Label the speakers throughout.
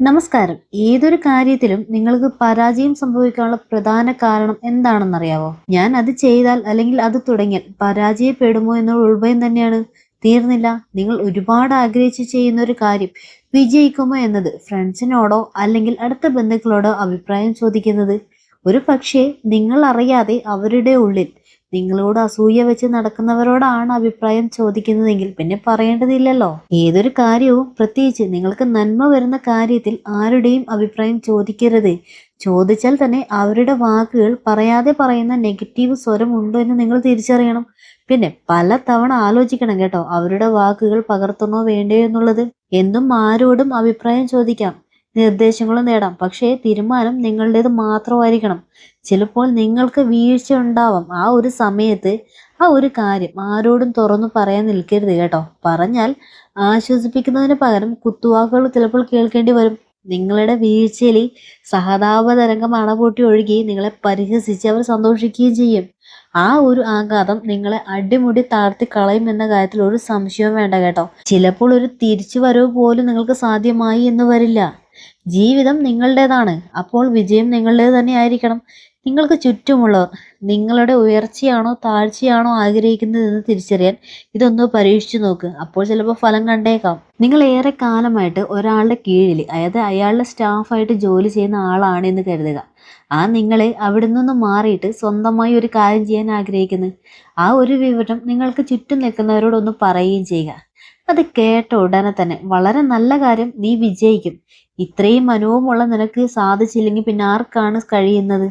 Speaker 1: നമസ്കാരം. ഏതൊരു കാര്യത്തിലും നിങ്ങൾക്ക് പരാജയം സംഭവിക്കാനുള്ള പ്രധാന കാരണം എന്താണെന്നറിയാവോ? ഞാൻ അത് ചെയ്താൽ അല്ലെങ്കിൽ അത് തുടങ്ങിയാൽ പരാജയപ്പെടുമോ എന്നുള്ള ഉൾഭയം തന്നെയാണ്. തീർന്നില്ല. നിങ്ങൾ ഒരുപാട് ആഗ്രഹിച്ച് ചെയ്യുന്ന ഒരു കാര്യം വിജയിക്കുമോ എന്നത് ഫ്രണ്ട്സിനോടോ അല്ലെങ്കിൽ അടുത്ത ബന്ധുക്കളോടോ അഭിപ്രായം ചോദിക്കുന്നത് ഒരു പക്ഷേ നിങ്ങൾ അറിയാതെ അവരുടെ ഉള്ളിൽ നിങ്ങളോട് അസൂയ വെച്ച് നടക്കുന്നവരോടാണ് അഭിപ്രായം ചോദിക്കുന്നതെങ്കിൽ പിന്നെ പറയേണ്ടതില്ലല്ലോ. ഏതൊരു കാര്യവും പ്രത്യേകിച്ച് നിങ്ങൾക്ക് നന്മ വരുന്ന കാര്യത്തിൽ ആരുടെയും അഭിപ്രായം ചോദിക്കരുത്. ചോദിച്ചാൽ തന്നെ അവരുടെ വാക്കുകൾ പറയാതെ പറയുന്ന നെഗറ്റീവ് സ്വരം ഉണ്ടോ എന്ന് നിങ്ങൾ തിരിച്ചറിയണം. പിന്നെ പല തവണ ആലോചിക്കണം കേട്ടോ അവരുടെ വാക്കുകൾ പകർത്തണോ വേണ്ടയോ എന്നുള്ളത്. എന്നും ആരോടും അഭിപ്രായം ചോദിക്കാം. നിർദ്ദേശങ്ങളും നേടാം. പക്ഷേ തീരുമാനം നിങ്ങളുടേത് മാത്രമായിരിക്കണം. ചിലപ്പോൾ നിങ്ങൾക്ക് വീഴ്ച ഉണ്ടാവാം. ആ ഒരു സമയത്ത് ആ ഒരു കാര്യം ആരോടും തുറന്നു പറയാൻ നിൽക്കരുത് കേട്ടോ. പറഞ്ഞാൽ ആശ്വസിപ്പിക്കുന്നതിന് പകരം കുത്തുവാക്കുകൾ ചിലപ്പോൾ കേൾക്കേണ്ടി വരും. നിങ്ങളുടെ വീഴ്ചയിൽ സഹതാപ തരംഗം അണപൊട്ടി ഒഴുകി നിങ്ങളെ പരിഹസിച്ച് അവർ സന്തോഷിക്കുകയും ചെയ്യും. ആ ഒരു ആഘാതം നിങ്ങളെ അടിമുടി താഴ്ത്തി കളയും എന്ന കാര്യത്തിൽ ഒരു സംശയവും വേണ്ട കേട്ടോ. ചിലപ്പോൾ ഒരു തിരിച്ചു വരവ് പോലും നിങ്ങൾക്ക് സാധ്യമായി എന്ന് വരില്ല. ജീവിതം നിങ്ങളുടേതാണ്. അപ്പോൾ വിജയം നിങ്ങളുടേത് തന്നെ ആയിരിക്കണം. നിങ്ങൾക്ക് ചുറ്റുമുള്ളവർ നിങ്ങളുടെ ഉയർച്ചയാണോ താഴ്ചയാണോ ആഗ്രഹിക്കുന്നതെന്ന് തിരിച്ചറിയാൻ ഇതൊന്ന് പരീക്ഷിച്ചു നോക്ക്. അപ്പോൾ ചിലപ്പോൾ ഫലം കണ്ടേക്കാം. നിങ്ങൾ ഏറെ കാലമായിട്ട് ഒരാളുടെ കീഴിൽ അതായത് അയാളുടെ സ്റ്റാഫായിട്ട് ജോലി ചെയ്യുന്ന ആളാണ് എന്ന് കരുതുക. ആ നിങ്ങളെ അവിടെ നിന്ന് മാറിയിട്ട് സ്വന്തമായി ഒരു കാര്യം ചെയ്യാൻ ആഗ്രഹിക്കുന്നു. ആ ഒരു വിവരം നിങ്ങൾക്ക് ചുറ്റും നിൽക്കുന്നവരോടൊന്ന് പറയുകയും ചെയ്യുക. അത് കേട്ട ഉടനെ തന്നെ വളരെ നല്ല കാര്യം നീ വിജയിക്കും. ഇത്രയും മനോവുമുള്ള നിനക്ക് സാധിച്ചില്ലെങ്കിൽ പിന്നെ ആർക്കാണ് കഴിയുന്നത്?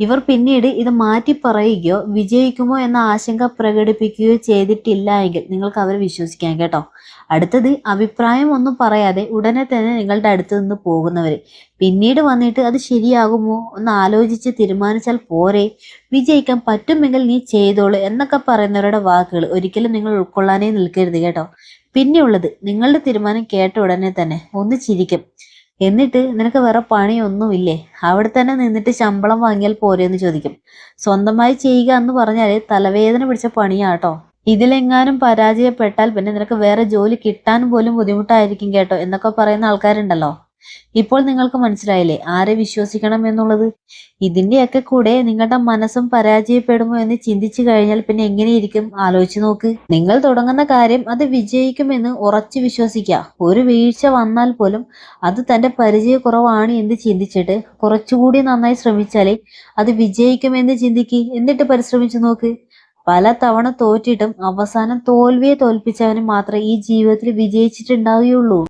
Speaker 1: ഇവർ പിന്നീട് ഇത് മാറ്റി പറയുകയോ വിജയിക്കുമോ എന്ന ആശങ്ക പ്രകടിപ്പിക്കുകയോ ചെയ്തിട്ടില്ല എങ്കിൽ നിങ്ങൾക്ക് അവരെ വിശ്വസിക്കാം കേട്ടോ. അടുത്തത് അഭിപ്രായം ഒന്നും പറയാതെ ഉടനെ തന്നെ നിങ്ങളുടെ അടുത്ത് നിന്ന് പോകുന്നവർ പിന്നീട് വന്നിട്ട് അത് ശരിയാകുമോ ഒന്ന് ആലോചിച്ച് തീരുമാനിച്ചാൽ പോരെ. വിജയിക്കാൻ പറ്റുമെങ്കിൽ നീ ചെയ്തോളൂ എന്നൊക്കെ പറയുന്നവരുടെ വാക്കുകൾ ഒരിക്കലും നിങ്ങൾ ഉൾക്കൊള്ളാനേ നിൽക്കരുത് കേട്ടോ. പിന്നെയുള്ളത് നിങ്ങളുടെ തീരുമാനം കേട്ട ഉടനെ തന്നെ ഒന്ന് ചിരിക്കും. എന്നിട്ട് നിനക്ക് വേറെ പണിയൊന്നുമില്ലേ? അവിടെ തന്നെ നിന്നിട്ട് ശമ്പളം വാങ്ങിയാൽ പോരെ എന്ന് ചോദിക്കും. സ്വന്തമായി ചെയ്യുക എന്ന് പറഞ്ഞാൽ തലവേദന പിടിച്ച പണിയാട്ടോ. ഇതിലെങ്ങാനും പരാജയപ്പെട്ടാൽ പിന്നെ നിനക്ക് വേറെ ജോലി കിട്ടാൻ പോലും ബുദ്ധിമുട്ടായിരിക്കും കേട്ടോ എന്നൊക്കെ പറയുന്ന ആൾക്കാരുണ്ടല്ലോ. ഇപ്പോൾ നിങ്ങൾക്ക് മനസ്സിലായില്ലേ? ആരെ വിശ്വസിക്കണം എന്നുള്ളത്? ഇതിന്റെയൊക്കെ കൂടെ നിങ്ങളുടെ മനസ്സും പരാജയപ്പെടുമോ എന്ന് ചിന്തിച്ചു കഴിഞ്ഞാൽ പിന്നെ എങ്ങനെയിരിക്കും? ആലോചിച്ച് നോക്ക്. നിങ്ങൾ തുടങ്ങുന്ന കാര്യം അത് വിജയിക്കുമെന്ന് ഉറച്ചു വിശ്വസിക്കുക ഒരു വീഴ്ച വന്നാൽ പോലും അത് തന്റെ പരിചയക്കുറവാണ് എന്ന് ചിന്തിച്ചിട്ട് കുറച്ചുകൂടി നന്നായി ശ്രമിച്ചാലേ അത് വിജയിക്കുമെന്ന് ചിന്തിക്ക്. എന്നിട്ട് പരിശ്രമിച്ചു നോക്ക്. പല തവണ തോറ്റിട്ടും അവസാനം തോൽവിയെ തോൽപ്പിച്ചവന് മാത്രമേ ഈ ജീവിതത്തിൽ വിജയിച്ചിട്ടുണ്ടാവുകയുള്ളൂ.